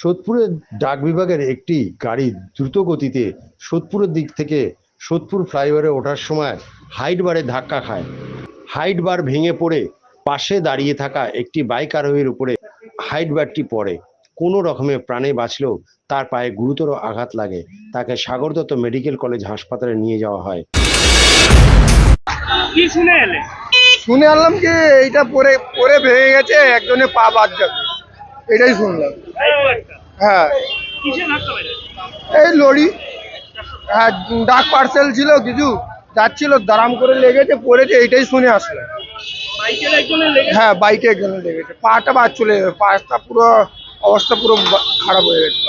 সোদপুরের ডাক বিভাগের একটি গাড়ি দ্রুত গতিতে সোদপুরের দিক থেকে সোদপুর ফ্লাইওভারে ওঠার সময় হাইট বারে ধাক্কা খায়। হাইট বার ভেঙে পড়ে পাশে দাঁড়িয়ে থাকা একটি বাইক আরোহীর উপরে হাইট বারটি পড়ে। কোনো রকমে প্রাণে বাঁচলেও তার পায়ে গুরুতর আঘাত লাগে। তাকে সাগর দত্ত মেডিকেল কলেজ হাসপাতালে নিয়ে যাওয়া হয়। কি শুনে এলে? শুনে আনলাম কি এইটা পরে পরে ভেঙে গেছে একজনের পা বাদ যাবে। এটাই শুনলাম। হ্যাঁ। এই লরি হ্যাঁ ডাক পার্সেল ছিল কিছু, যাচ্ছিল দারাম করে লেগেছে, পড়েছে এইটাই শুনে লেগে হ্যাঁ বাইকে একজনে লেগেছে। পাটা বাদ চলে পাটা পুরো অবস্থা পুরো খারাপ হয়ে গেছে।